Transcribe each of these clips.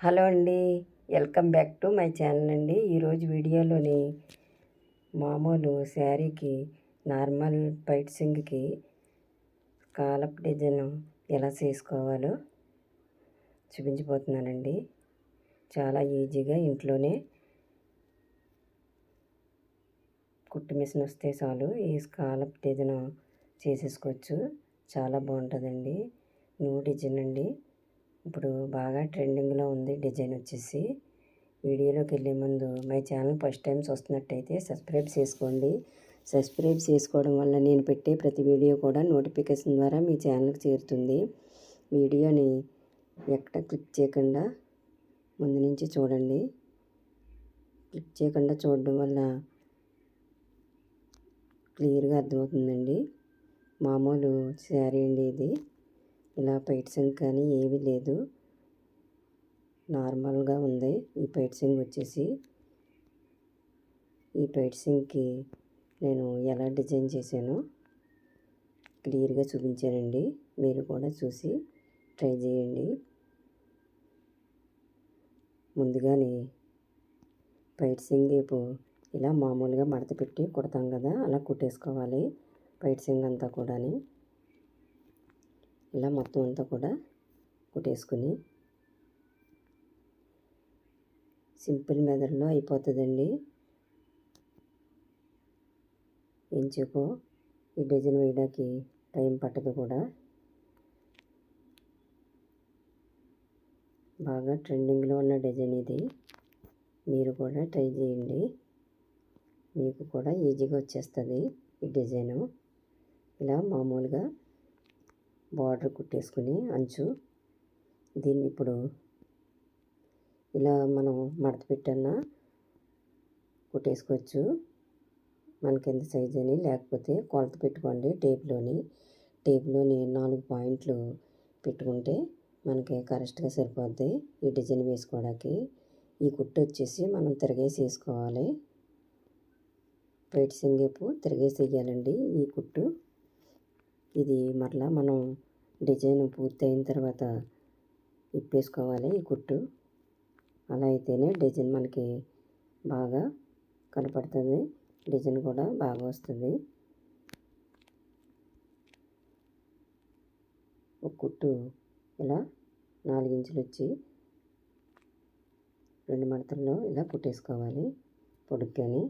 Hello అండి welcome back to my channel అండి. ఈరోజు వీడియోలోని మామూలు శారీకి నార్మల్ పైట్ సింగ్కి కాలప్ డిజైన్ ఎలా చేసుకోవాలో చూపించిపోతున్నానండి చాలా ఈజీగా ఇంట్లోనే కుట్టు మిషన్ వస్తే చాలు ఈ స్కాలప్ డిజైన్ చేసేసుకోవచ్చు. చాలా బాగుంటుందండి. న్యూ డిజైన్ అండి. ఇప్పుడు బాగా ట్రెండింగ్లో ఉంది డిజైన్ వచ్చేసి. వీడియోలోకి వెళ్ళే ముందు మై ఛానల్ ఫస్ట్ టైం చూస్తున్నట్టయితే సబ్స్క్రైబ్ చేసుకోండి. సబ్స్క్రైబ్ చేసుకోవడం వల్ల నేను పెట్టే ప్రతి వీడియో కూడా నోటిఫికేషన్ ద్వారా మీ ఛానల్కి చేరుతుంది. వీడియోని ఎక్కడ క్లిక్ చేయకుండా ముందు నుంచి చూడండి. క్లిక్ చేయకుండా చూడడం వల్ల క్లియర్గా అర్థమవుతుందండి. మామూలు శారీ అండి ఇది. ఇలా పైట్ సింగ్ కానీ ఏమీ లేదు. నార్మల్గా ఉంది. ఈ పైట్ సింగ్ వచ్చేసి ఈ పైట్ సింగ్కి నేను ఎలా డిజైన్ చేశానో క్లియర్గా చూపించానండి. మీరు కూడా చూసి ట్రై చేయండి. ముందుగానే పైట్ సింగ్ రేపు ఇలా మామూలుగా మడత పెట్టి కుడతాం కదా అలా కుట్టేసుకోవాలి పైట్ సింగ్ అంతా కూడాని. ఇలా మొత్తం అంతా కూడా కుట్టేసుకుని సింపుల్ మెదడులో అయిపోతుందండి. ఎంచుకో ఈ డిజైన్ వేయడానికి టైం పట్టదు కూడా. బాగా ట్రెండింగ్లో ఉన్న డిజైన్ ఇది. మీరు కూడా ట్రై చేయండి. మీకు కూడా ఈజీగా వచ్చేస్తుంది ఈ డిజైను. ఇలా మామూలుగా బార్డర్ కుట్టేసుకుని అంచు. దీన్ని ఇప్పుడు ఇలా మనం మడత పెట్టన్నా కుట్టేసుకోవచ్చు. మనకి ఎంత సైజ్ అని లేకపోతే కొలత పెట్టుకోండి టేప్లోని. టేప్లోని నాలుగు పాయింట్లు పెట్టుకుంటే మనకి కరెక్ట్గా సరిపోద్ది ఈ డిజైన్ వేసుకోవడానికి. ఈ కుట్టు వచ్చేసి మనం తిరగేసి వేసుకోవాలి బయట సింగేపు తిరగేసి వేయాలండి ఈ కుట్టు. ఇది మరలా మనం డిజైన్ పూర్తి అయిన తర్వాత ఇప్పేసుకోవాలి ఈ కుట్టు. అలా అయితేనే డిజైన్ మనకి బాగా కనపడుతుంది. డిజైన్ కూడా బాగా వస్తుంది. ఒక కుట్టు ఇలా నాలుగించులు వచ్చి రెండు మడతల్లో ఇలా కుట్టేసుకోవాలి. పొడుగ్గాని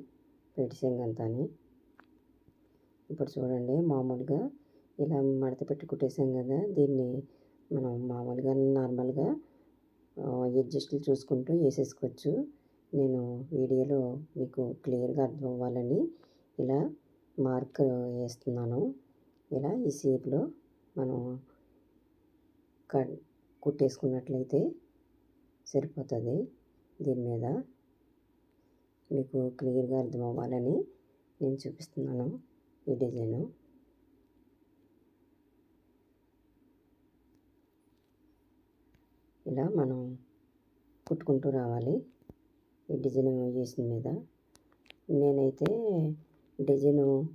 పెడిసింగ్ అంతాని ఇప్పుడు చూడండి మామూలుగా ఇలా మడత పెట్టి కుట్టేసాం కదా దీన్ని మనం మామూలుగా నార్మల్గా అడ్జస్ట్లు చూసుకుంటూ వేసేసుకోవచ్చు. నేను వీడియోలో మీకు క్లియర్గా అర్థం అవ్వాలని ఇలా మార్క్ వేస్తున్నాను. ఇలా ఈ షేప్లో మనం కట్ కుట్టేసుకున్నట్లయితే సరిపోతుంది దీని మీద. మీకు క్లియర్గా అర్థం అవ్వాలని నేను చూపిస్తున్నాను ఈ డిజైను. ఇలా మనం కుట్టుకుంటూ రావాలి. ఈ డిజైన్ చేసిన మీద. నేనైతే డిజైను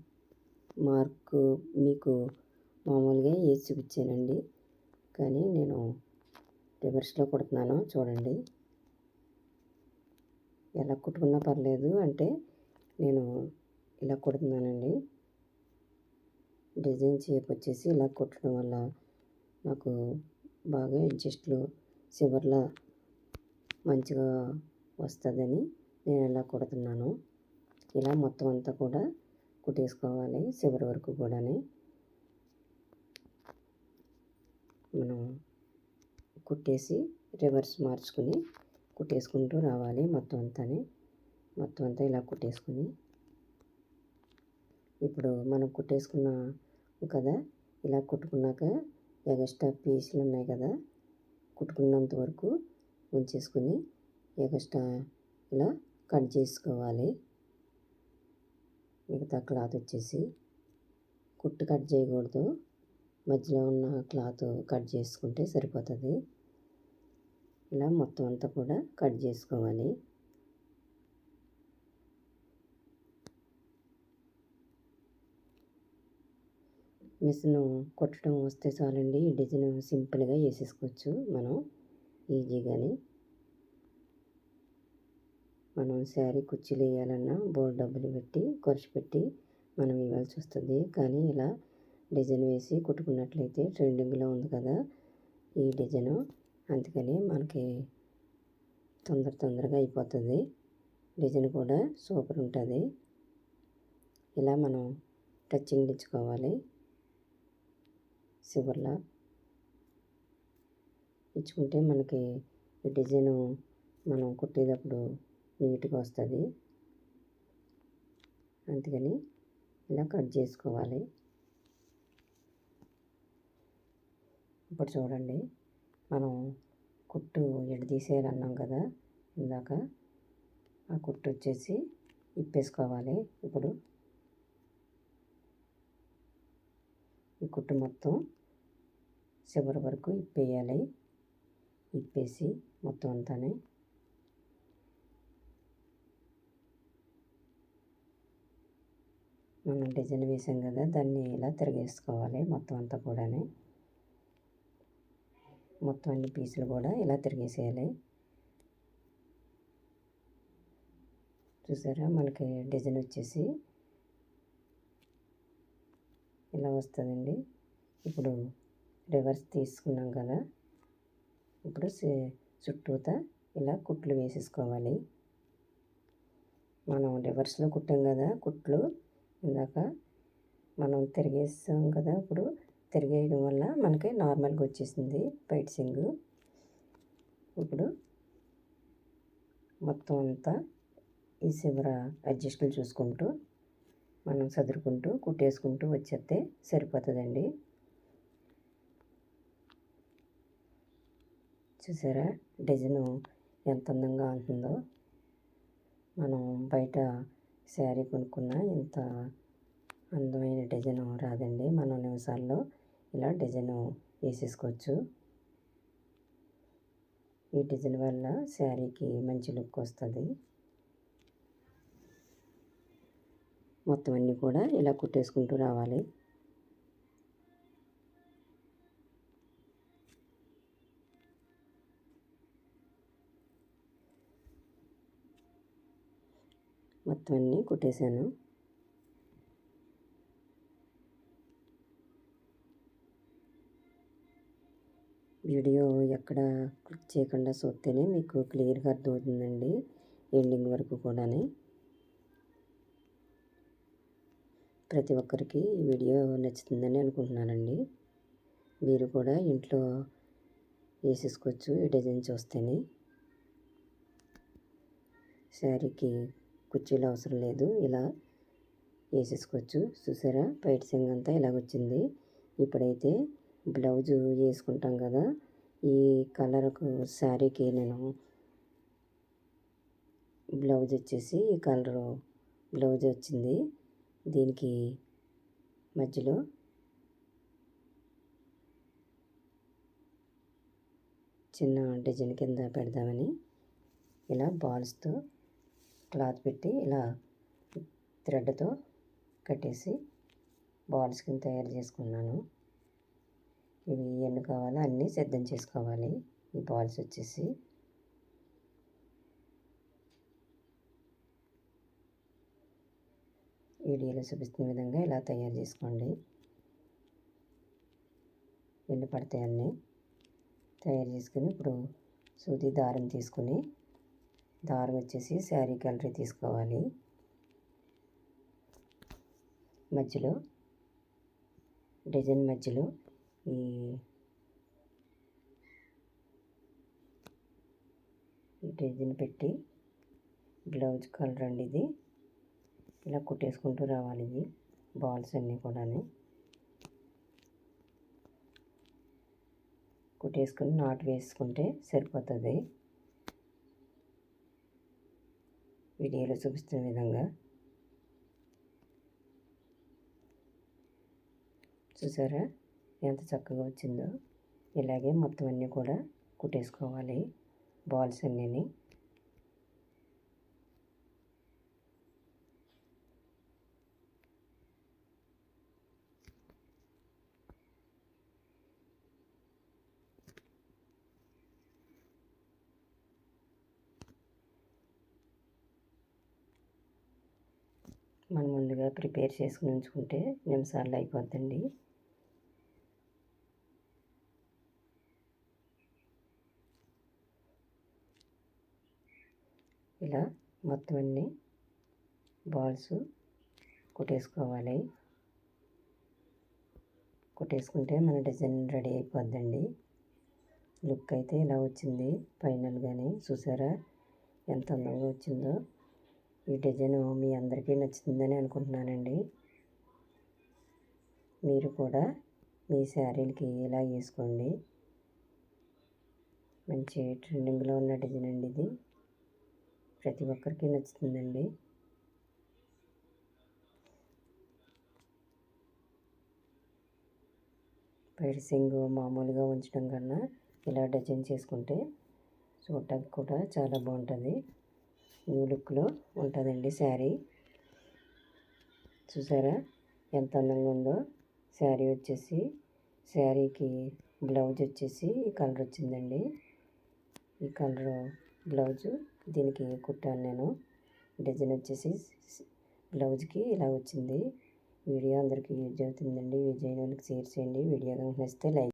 మార్కు మీకు మామూలుగా వేసి చూపించానండి. కానీ నేను రివర్స్లో కుడుతున్నాను చూడండి. ఎలా కుట్టుకున్నా పర్లేదు అంటే నేను ఇలా కుడుతున్నానండి. డిజైన్ షేప్ వచ్చేసి ఇలా కుట్టడం వల్ల నాకు బాగా అడ్జస్ట్లు చివర్లో మంచిగా వస్తుందని నేను ఇలా కుడుతున్నాను. ఇలా మొత్తం అంతా కూడా కుట్టేసుకోవాలి చివరి వరకు కూడా మనం కుట్టేసి రివర్స్ మార్చుకుని కుట్టేసుకుంటూ రావాలి మొత్తం అంతాని. మొత్తం అంతా ఇలా కుట్టేసుకుని. ఇప్పుడు మనం కుట్టేసుకున్న కదా ఇలా కుట్టుకున్నాక ఎగస్ట్రా పీసులు ఉన్నాయి కదా కుట్టుకున్నంత వరకు ఉంచేసుకుని ఎగస్ట్రా ఇలా కట్ చేసుకోవాలి. మిగతా క్లాత్ వచ్చేసి కుట్టు కట్ చేయకూడదు. మధ్యలో ఉన్న క్లాత్ కట్ చేసుకుంటే సరిపోతుంది. ఇలా మొత్తం అంతా కూడా కట్ చేసుకోవాలి. మిషన్ కుట్టడం వస్తే చాలండి. ఈ డిజైన్ సింపుల్గా వేసేసుకోవచ్చు మనం. ఈజీగానే. మనం శారీ కుర్చీలు వేయాలన్నా బోర్డు డబ్బులు పెట్టి ఖర్చు పెట్టి మనం ఇవ్వాల్సి వస్తుంది. కానీ ఇలా డిజైన్ వేసి కుట్టుకున్నట్లయితే ట్రెండింగ్లో ఉంది కదా ఈ డిజైన్. అందుకని మనకి తొందర తొందరగా అయిపోతుంది. డిజైన్ కూడా సూపర్ ఉంటుంది. ఇలా మనం టచ్చింగ్ ఇచ్చుకోవాలి. చివర్లా. ఇచ్చుకుంటే మనకి ఈ డిజైను మనం కుట్టేటప్పుడు నీట్గా వస్తుంది. అందుకని ఇలా కట్ చేసుకోవాలి. ఇప్పుడు చూడండి మనం కుట్టు ఎడదీసేయాలన్నాం కదా ఇందాక ఆ కుట్టు వచ్చేసి ఇప్పేసుకోవాలి ఇప్పుడు. ఈ కుట్టు మొత్తం చివరి వరకు ఇప్పేయాలి. ఇప్పేసి మొత్తం అంతానే మనం డిజైన్ వేసాం కదా దాన్ని ఇలా తిరిగేసుకోవాలి మొత్తం అంతా కూడా మొత్తం అన్ని పీసులు కూడా ఇలా తిరిగేసేయాలి. చూసారా మనకి డిజైన్ వచ్చేసి ఇలా వస్తుందండి. ఇప్పుడు రివర్స్ తీసుకున్నాం కదా. ఇప్పుడు చుట్టూత ఇలా కుట్లు వేసేసుకోవాలి. మనం రివర్స్లో కుట్టాం కదా కుట్లు. ఇందాక మనం తిరిగేస్తాం కదా ఇప్పుడు తిరిగేయడం వల్ల మనకి నార్మల్గా వచ్చేసింది బయట సింగ్ ఇప్పుడు మొత్తం అంతా ఈ చివర అడ్జస్ట్లు చూసుకుంటూ మనం సదురుకుంటూ కుట్టేసుకుంటూ వచ్చేస్తే సరిపోతుందండి. చూసారా? డిజైను ఎంత అందంగా ఉంటుందో. మనం బయట శారీ కొనుక్కున్న ఇంత అందమైన డిజైన్ రాదండి. మనం నిమిషాల్లో ఇలా డిజైన్ వేసేసుకోవచ్చు. ఈ డిజైన్ వల్ల శారీకి మంచి లుక్ వస్తుంది. మొత్తం అన్నీ కూడా ఇలా కుట్టేసుకుంటూ రావాలి. మొత్తం అన్నీ కుట్టేశాను. వీడియో ఎక్కడ క్లిక్ చేయకుండా చూస్తేనే మీకు క్లియర్గా అర్థమవుతుందండి ఎండింగ్ వరకు కూడా ప్రతి ఒక్కరికి ఈ వీడియో నచ్చుతుందని అనుకుంటున్నానండి. మీరు కూడా ఇంట్లో వేసేసుకోవచ్చు ఈ డిజైన్ చూస్తేనే. శారీకి కుర్చీలు అవసరం లేదు. ఇలా వేసేసుకోవచ్చు. చూసారా? పైట్ సింగ్ అంతా ఇలాగొచ్చింది. ఇప్పుడైతే బ్లౌజు వేసుకుంటాం కదా. ఈ కలర్కు శారీకి నేను బ్లౌజ్ వచ్చేసి ఈ కలరు బ్లౌజ్ వచ్చింది. దీనికి మధ్యలో చిన్న డిజైన్ కింద పెడదామని ఇలా బాల్స్తో క్లాత్ పెట్టి ఇలా థ్రెడ్తో కట్టేసి బాల్స్ కింద తయారు చేసుకున్నాను. ఇవి ఎన్ని కావాలో అన్నీ సిద్ధం చేసుకోవాలి. ఈ బాల్స్ వచ్చేసి వీడియోలో చూపిస్తున్న విధంగా ఇలా తయారు చేసుకోండి. ఎన్ని పడతాయి అన్నీ తయారు చేసుకుని ఇప్పుడు సూది దారం తీసుకుని దారం వచ్చేసి శారీ కలర్ తీసుకోవాలి. మధ్యలో డిజైన్ మధ్యలో ఈ డిజైన్ పెట్టి బ్లౌజ్ కలర్ అండి ఇది. ఇలా కుట్టేసుకుంటూ రావాలి ఇది బాల్స్ అన్నీ కూడా కుట్టేసుకుని నాటు వేసుకుంటే సరిపోతుంది. వీడియోలో చూపిస్తున్న విధంగా. చూసారా? ఎంత చక్కగా వచ్చిందో. ఇలాగే మొత్తం అన్నీ కూడా కుట్టేసుకోవాలి. బాల్స్ అన్నీ మనం ముందుగా ప్రిపేర్ చేసుకుని ఉంచుకుంటే నిమిషాల్లో అయిపోద్దండి. ఇలా మొత్తం అన్ని బాల్స్ కుట్టేసుకోవాలి. కుట్టేసుకుంటే మన డిజైన్ రెడీ అయిపోద్దండి. లుక్ అయితే ఇలా వచ్చింది? ఫైనల్గానే చూసారా? ఎంత అందంగా వచ్చిందో. ఈ డిజైన్ మీ అందరికీ నచ్చుతుందని అనుకుంటున్నానండి. మీరు కూడా మీ శారీలకి ఇలా వేసుకోండి. మంచి ట్రెండింగ్లో ఉన్న డిజైన్ అండి ఇది. ప్రతి ఒక్కరికి నచ్చుతుందండి. పైర్సింగ్ మామూలుగా ఉంచడం కన్నా ఇలా డిజైన్ చేసుకుంటే చూడటానికి కూడా చాలా బాగుంటుంది. న్యూ లుక్లో ఉంటుందండి శారీ. చూసారా? ఎంత అందంగా ఉందో. శారీ వచ్చేసి శారీకి బ్లౌజ్ వచ్చేసి ఈ కలర్ వచ్చిందండి. ఈ కలర్ బ్లౌజు దీనికి కుట్టాను నేను. డిజైన్ వచ్చేసి బ్లౌజ్కి ఇలా వచ్చింది. వీడియో అందరికీ యూజ్ అవుతుందండి. యూజ్ అయిన వాళ్ళకి షేర్ చేయండి. వీడియో కనుక నచ్చితే లైక్